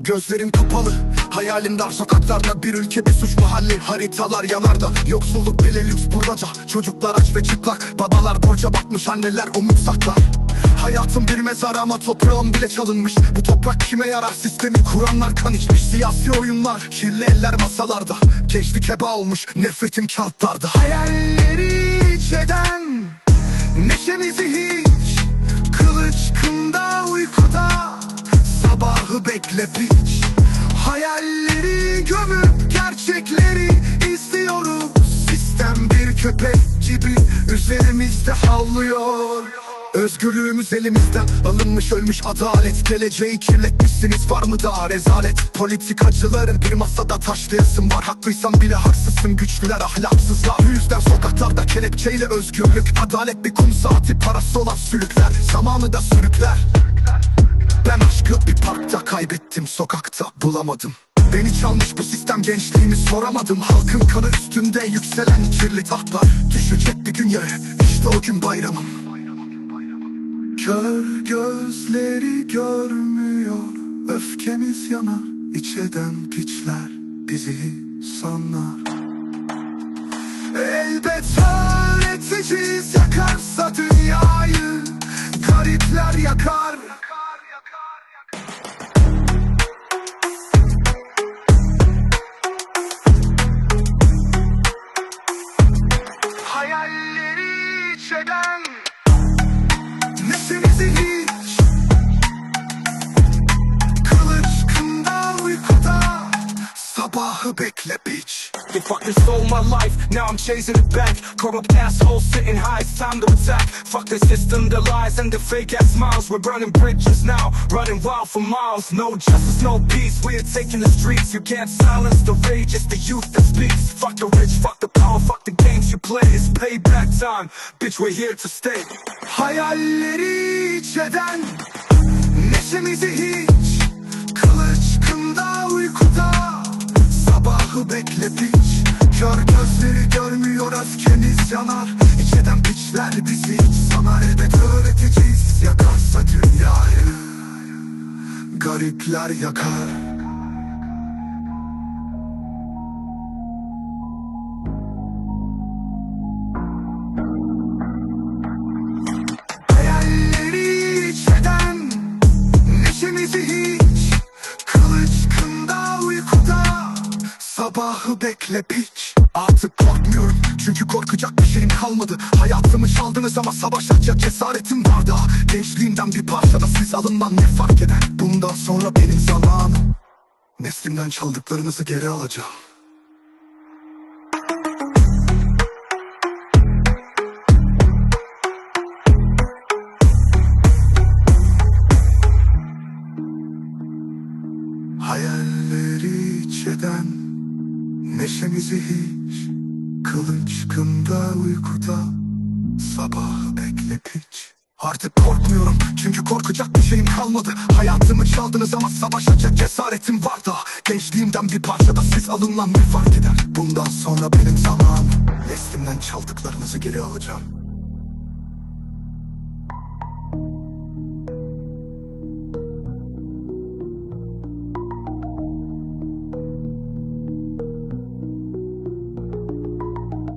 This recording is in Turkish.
Gözlerim kapalı Hayalim dar sokaklarda. Bir ülkede suç mahalli Haritalar yanarda. Yoksulluk bile lüks buradaca. Çocuklar aç ve çıplak Babalar borca batmış anneler umut saklar. Hayatım bir mezar ama toprağım bile çalınmış. Bu toprak kime yarar? Sistemi kuranlar kan içmiş. Siyasi oyunlar kirli eller masalarda. Gençlik heba olmuş nefretim kağıtlarda. Hayalleri iç eden Neşemizi kında uykuda Sabahı bekle piç. Hayalleri gömüp gerçekleri izliyoruz. Sistem bir köpek gibi üzerimizde havlıyor Özgürlüğümüz elimizden alınmış ölmüş adalet. Geleceği kirletmişsiniz. Var mı daha rezalet? Politikacıların bir masada taşlayasın. Var Haklıysan bile haksızsın. Güçlüler ahlaksızlar. Bu yüzden sokaklarda kelepçeyle özgürlük Adalet bir kum saati parası olan sülükler. Zamanı da sürükler. Ben aşkı bir parkta kaybettim. Sokakta bulamadım. Beni çalmış bu sistem gençliğimi soramadım. Halkın kanı üstünde yükselen kirli tahtlar. Düşecek bir gün yere işte o gün bayramım Kör gözleri görmüyor Öfkemiz yanar içeden piçler bizi sanlar Elbet öğreteceğiz yakarsa dünyayı Garipler yakar. Hayalleri içeden Sabahı bekle biç They fucking stole my life, now I'm chasing it back. Corrupt assholes sitting high, it's time to attack. Fuck the system, the lies and the fake ass smiles. We're burning bridges now, running wild for miles. No justice, no peace, we're taking the streets. You can't silence the rage, it's the youth that speaks. Fuck the rich, fuck the power, fuck the games you play. It's payback time, bitch we're here to stay. Hayalleri içeden Neşemizi hiç öfkemiz yanar. İçeden piçler bizi hiç sanar. Elbet öğreteceğiz yakarsa dünyayı. Garipler yakar. Sabahı bekle piç Artık korkmuyorum çünkü korkacak bir şeyim kalmadı. Hayatımı çaldınız ama savaşacak cesaretim var daha Gençliğimden bir parçada siz alınmam ne fark eder? Bundan sonra benim zamanım Neslimden çaldıklarınızı geri alacağım. Hayalleri içeden Neşemizi hiç Kılıç kında uykuda. Sabahı bekle piç Artık korkmuyorum çünkü korkacak bir şeyim kalmadı. Hayatımı çaldınız ama savaşacak cesaretim var da. Gençliğimden bir parçada siz alınmam ne fark eder. Bundan sonra benim zamanım Neslimden çaldıklarınızı geri alacağım